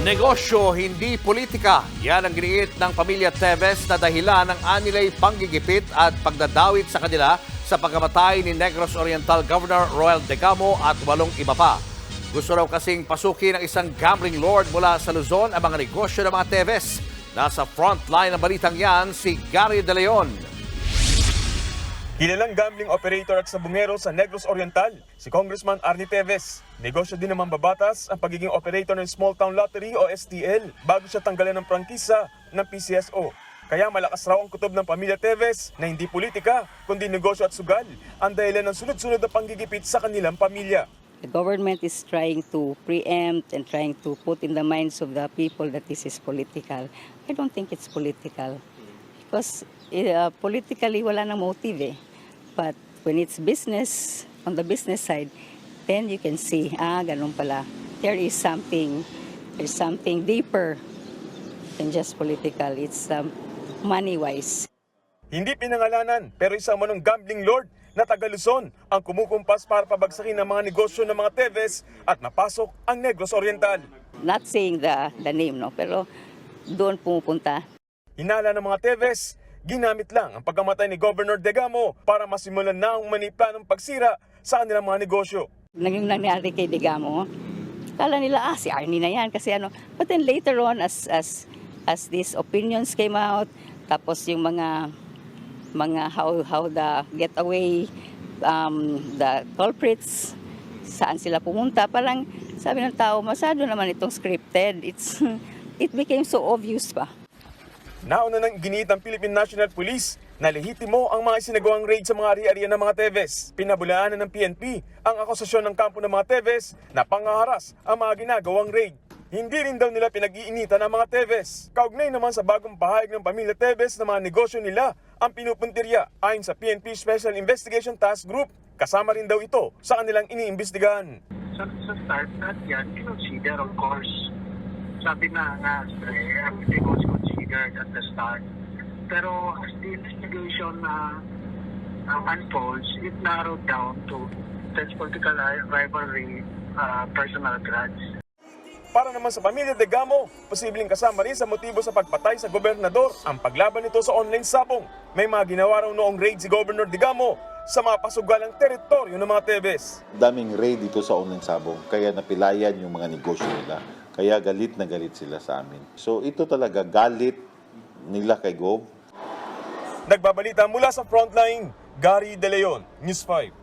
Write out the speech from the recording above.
Negosyo, hindi politika. Yan ang giniit ng pamilya Teves na dahilan ng anilay panggigipit at pagdadawit sa kanila sa pagkamatay ni Negros Oriental Governor Roel Degamo at walong iba pa. Gusto raw kasing pasukin ng isang gambling lord mula sa Luzon ang mga negosyo ng mga Teves. Nasa front line ng balitang yan si Gary De Leon. Kilalang gambling operator at sabungero sa Negros Oriental, si Congressman Arnie Teves. Negosyo din naman babatas ang pagiging operator ng Small Town Lottery o STL bago siya tanggalan ng prangkisa ng PCSO. Kaya malakas raw ang kutob ng pamilya Teves na hindi politika, kundi negosyo at sugal ang dahilan ng sunod-sunod na panggigipit sa kanilang pamilya. The government is trying to preempt and trying to put in the minds of the people that this is political. I don't think it's political. Because uh, politically, wala nang motive eh. But when it's business, on the business side, then you can see, ah, ganun pala. There is something, there's something deeper than just political. It's um, money-wise. Hindi pinangalanan pero isa manong gambling lord na taga Luzon ang kumukumpas para pabagsakin ng mga negosyo ng mga Teves at napasok ang Negros Oriental. Not saying the, the name, no? Pero doon pumupunta Hinala ng mga Teves, ginamit lang ang pagkamatay ni Governor Degamo para masimulan na ang maniplanong pagsira sa kanilang mga negosyo. naging nangyari kay Digamo, kala nila, ah, si Arnie na yan. Kasi ano, but then later on, as, as, as these opinions came out, tapos yung mga, mga how, how the getaway, um, the culprits, saan sila pumunta, parang sabi ng tao, masado naman itong scripted. It's, it became so obvious pa. Nauna nang giniit ng Philippine National Police na lehitimo ang mga sinagawang raid sa mga ari-arian ng mga Teves. Pinabulaanan ng PNP ang akusasyon ng kampo ng mga Teves na pangaharas ang mga ginagawang raid. Hindi rin daw nila pinag-iinitan ang mga Teves. Kaugnay naman sa bagong pahayag ng pamilya Teves na mga negosyo nila ang pinupuntirya ayon sa PNP Special Investigation Task Group. Kasama rin daw ito sa kanilang iniimbestigahan. sa, sa start at yan, of course. Sabi na nga, eh, everything was considered at the start. Pero as the investigation na uh, unfolds, it narrowed down to such political rivalry, uh, personal grudge. Para naman sa pamilya de Gamo, posibleng kasama rin sa motibo sa pagpatay sa gobernador ang paglaban nito sa online sabong. May mga ginawa raw noong raid si Governor de Gamo sa mga pasugalang teritoryo ng mga Tebes. daming raid dito sa online sabong kaya napilayan yung mga negosyo nila kaya galit na galit sila sa amin so ito talaga galit nila kay Gov Nagbabalita mula sa frontline, Gary De Leon, News 5.